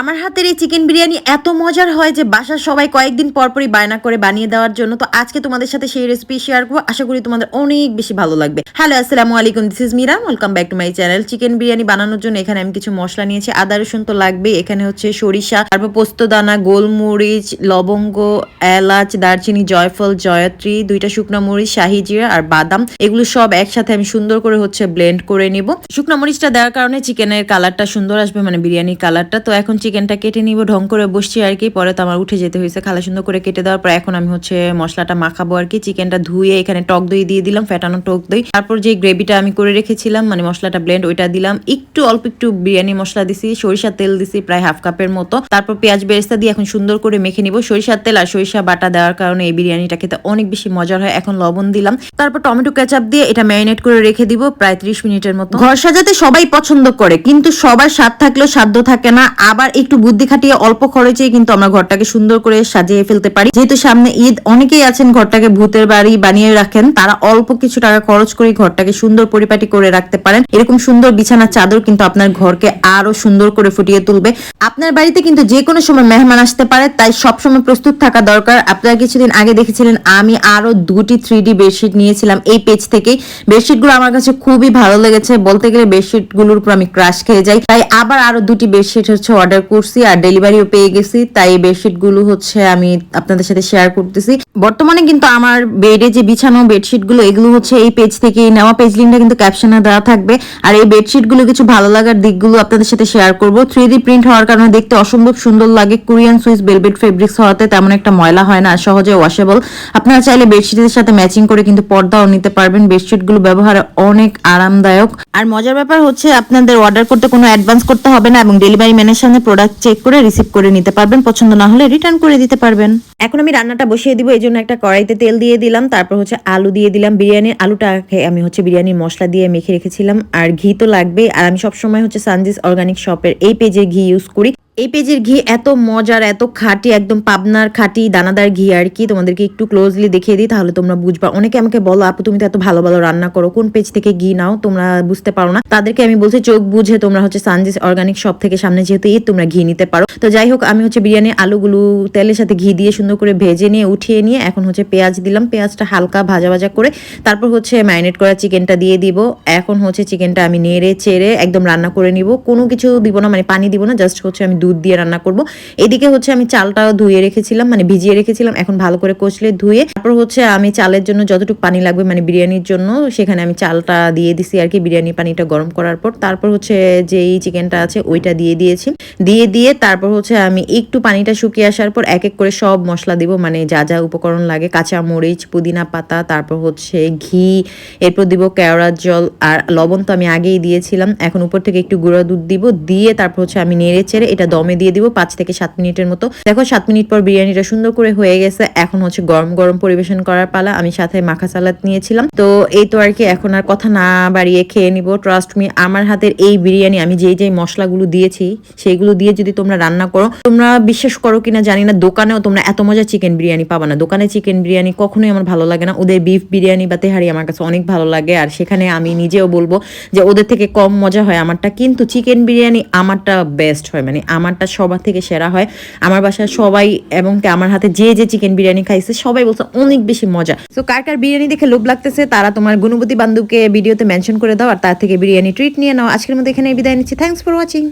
আমার হাতের এই চিকেন বিরিয়ানি এত মজার হয় যে বাসার সবাই কয়েকদিন পর পরই বায়না করে বানিয়ে দেওয়ার জন্য। তো আজকে তোমাদের সাথে সেই রেসিপি শেয়ার করব। আশা করি তোমাদের অনেক বেশি ভালো লাগবে। হ্যালো আসসালামু আলাইকুম this is Mira welcome back to my channel chicken biryani বানানোর জন্য এখানে আমি কিছু মশলা নিয়েছি। আদা, রসুন তো লাগবে এখানে হচ্ছে সরিষা, তারপর পোস্ত দানা, গোলমরিচ, লবঙ্গ, এলাচ, দারচিনি, জয়ফল, জয়ত্রী, দুইটা শুকনো মরিচ, শাহি জিরা আর বাদাম। এগুলো সব একসাথে আমি সুন্দর করে হচ্ছে ব্লেন্ড করে নিব। শুকনো মরিচটা দেওয়ার কারণে চিকেনের কালারটা সুন্দর আসবে মানে বিরিয়ানির কালারটা তো এখন চিকেনটা কেটে নিব, ঢং করে বসছি আর কি, পরে তো আমার উঠে যেতে হয়েছে, খালা সুন্দর করে কেটে দেওয়ার পর এখন আমি হচ্ছে মশলাটা মাখাবো আর কি, চিকেনটা ধুয়ে এখানে টক দই দিয়ে দিলাম, ফেটানো টক দই। তারপর যে গ্রেভিটা আমি করে রেখেছিলাম মানে মশলাটা ব্লেন্ড ওইটা দিলাম, একটু অল্প একটু বিরিয়ানি মশলা দিছি, সরিষার তেল দিছি প্রায় হাফ কাপের মতো। তারপর পেঁয়াজ বেরেস্তা দিয়ে এখন সুন্দর করে মেখে নিব, সরিষার তেল আর সরিষা বাটা দেওয়ার কারণে এই বিরিয়ানিটা খেতে অনেক বেশি মজার হয়, এখন লবণ দিলাম। তারপর টমেটো কেচাপ দিয়ে এটা ম্যারিনেট করে রেখে দিব প্রায় ত্রিশ মিনিটের মতো। ঘর সাজাতে সবাই পছন্দ করে, কিন্তু সবার স্বাদ থাকলেও সাধ্য থাকে না, আবার একটু বুদ্ধি খাটিয়ে অল্প খরচে কিন্তু আমরা ঘরটাকে সুন্দর করে সাজিয়ে ফেলতে পারি। যেহেতু সামনে ঈদ, অনেকেই আছেন ঘরটাকে ভূতের বাড়ি বানিয়ে রাখেন। তারা অল্প কিছু টাকা খরচ করে ঘরটাকে সুন্দর পরিপাটি করে রাখতে পারেন। এরকম সুন্দর বিছানার চাদর কিন্তু আপনার ঘরকে আরও সুন্দর করে ফুটিয়ে তুলবে। আপনার বাড়িতে কিন্তু যে কোনো সময় মেহমান আসতে পারে, তাই সবসময় প্রস্তুত থাকা দরকার। আপনারা কিছুদিন আগে দেখেছিলেন, আমি আরও দুটি থ্রি ডি বেডশিট নিয়েছিলাম এই পেজ থেকে। বেডশিটগুলো আমার কাছে খুবই ভালো লেগেছে। বলতে গেলে বেডশিটগুলোর উপর আমি ক্রাশ খেয়ে যাই। তাই আবার আরও দুটি বেডশিট হচ্ছে অর্ডার করছি আর ডেলিভারিও পেয়ে গেছি। তাই এই বেডশিটগুলো হচ্ছে আমি আপনাদের সাথে শেয়ার করতেছি। বর্তমানে কিন্তু আমার বেডে যে বিছানো বেডশিটগুলো এগুলো হচ্ছে এই পেজ থেকে নেওয়া। পেজ লিঙ্কটা কিন্তু ক্যাপশনে দেওয়া থাকবে। আর এই বেডশিটগুলো কিছু ভালো লাগার দিকগুলো আপনাদের সাথে শেয়ার করব। থ্রি ডি প্রিন্ট হওয়ার কারণে দেখতে অসম্ভব সুন্দর লাগে। কোরিয়ান সুইস বেলভেট ফেব্রিক্স হওয়াতে তেমন একটা ময়লা হয় না আর সহজে ওয়াশেবল আপনারা চাইলে বেডশিটের সাথে ম্যাচিং করে কিন্তু পর্দাও নিতে পারবেন। বেডশিটগুলো ব্যবহারে অনেক আরামদায়ক। আর মজার ব্যাপার হচ্ছে আপনাদের অর্ডার করতে কোনো অ্যাডভান্স করতে হবে না এবং ডেলিভারি ম্যানের সামনে প্রোডাক্ট চেক করে রিসিভ করে নিতে পারবেন। পছন্দ না হলে রিটার্ন করে দিতে পারবেন। এখন আমি রান্নাটা বসিয়ে দিব, এই জন্য একটা কড়াইতে তেল দিয়ে দিলাম, তারপর হচ্ছে আলু দিয়ে দিলাম বিরিয়ানির আলুটাকে আমি হচ্ছে বিরিয়ানির মশলা দিয়ে মেখে রেখেছিলাম, আর ঘি তো লাগবে আর আমি সবসময় হচ্ছে সানজিস অর্গানিক শপের এই পেজে ঘি ইউজ করি। এই পেজের ঘি এত মজার, এত খাঁটি, একদম পাবনার খাঁটি দানাদার ঘি আর কি তোমাদেরকে একটু ক্লোজলি দেখিয়ে দিই, তাহলে তোমরা বুঝবা। অনেকে আমাকে বলো, আপু, তুমি তো এত ভালো ভালো রান্না করো, কোন পেজ থেকে ঘি নাও? তোমরা বুঝতে পারো না। তাদেরকে আমি বলছি, চোখ বুঝে তোমরা হচ্ছে সানজিস অর্গানিক শপ থেকে সামনে যেহেতু ঈদ, তোমরা ঘি নিতে পারো। তো যাই হোক, আমি হচ্ছে বিরিয়ানি, আলুগুলো তেলের সাথে ঘি দিয়ে সুন্দর করে ভেজে নিয়ে, উঠিয়ে নিয়ে এখন হচ্ছে পেঁয়াজ দিলাম। পেঁয়াজটা হালকা ভাজা ভাজা করে তারপর হচ্ছে ম্যারিনেট করা চিকেনটা দিয়ে দিব। এখন হচ্ছে চিকেনটা আমি নেড়ে চেড়ে একদম রান্না করে নিব। কোনো কিছু দিব না মানে পানি দিব না জাস্ট হচ্ছে আমি দুধ দিয়ে রান্না করব। এদিকে হচ্ছে আমি চালটাও ধুয়ে রেখেছিলাম মানে ভিজিয়ে রেখেছিলাম, এখন ভালো করে কষলে ধুয়ে তারপর হচ্ছে আমি চালের জন্য যতটুকু পানি লাগবে মানে বিরিয়ানির জন্য, সেখানে আমি চালটা দিয়ে দিছি আর কি বিরিয়ানি পানিটা গরম করার পর। তারপর হচ্ছে যেই চিকেনটা আছে ওইটা দিয়ে দিয়েছি। দিয়ে দিয়ে তারপর হচ্ছে আমি একটু পানিটা শুকিয়ে আসার পর এক এক করে সব মশলা দিব মানে যা যা উপকরণ লাগে, কাঁচা মরিচ, পুদিনা পাতা, তারপর হচ্ছে ঘি, এরপর দিব কেওড়ার জল আর লবণ তো আমি আগেই দিয়েছিলাম। এখন উপর থেকে একটু গুঁড়ো দুধ দিব, দিয়ে তারপর হচ্ছে আমি নেড়ে চেড়ে এটা দমে দিয়ে দিব পাঁচ থেকে সাত মিনিটের মতো। দেখো, সাত মিনিট পর বিরিয়ানিটা সুন্দর করে হয়ে গেছে। এখন হচ্ছে গরম গরম পরিবেশন করার পালা। আমি সাথে মাখা সালাদ নিয়েছিলাম। তো এই তো আর কি, এখন আর কথা না বাড়িয়ে খেয়ে নিব। ট্রাস্ট মি আমার হাতের এই বিরিয়ানি আমি যেই যেই মশলাগুলো দিয়েছি, সেইগুলো দিয়ে যদি তোমরা রান্না করো, তোমরা বিশ্বাস করো কিনা জানি না। দোকানেও তোমরা এত মজা চিকেন বিরিয়ানি পাবা না। দোকানে চিকেন বিরিয়ানি কখনোই আমার ভালো লাগে না। ওদের বিফ বিরিয়ানি বা তেহারি আমার কাছে অনেক ভালো লাগে। আর সেখানে আমি নিজেও বলব যে ওদের থেকে কম মজা হয় আমারটা। কিন্তু চিকেন বিরিয়ানি আমারটা বেস্ট হয়। মানে আমারটা সবার থেকে সেরা হয়। আমার বাসায় সবাই এবং আমার হাতে যে যে চিকেন বিরিয়ানি খাইছে, সবাই বলছে অনেক বেশি মজা। তো কার কার বিরিয়ানি দেখে লোভ লাগতেছে, তারা তোমার গুণবতী বান্ধবকে ভিডিওতে মেনশন করে দাও আর তার থেকে বিরিয়ানি ট্রিট নিয়ে নাও। আজকের মধ্যে এখানে বিদায় নিচ্ছি। Thanks for watching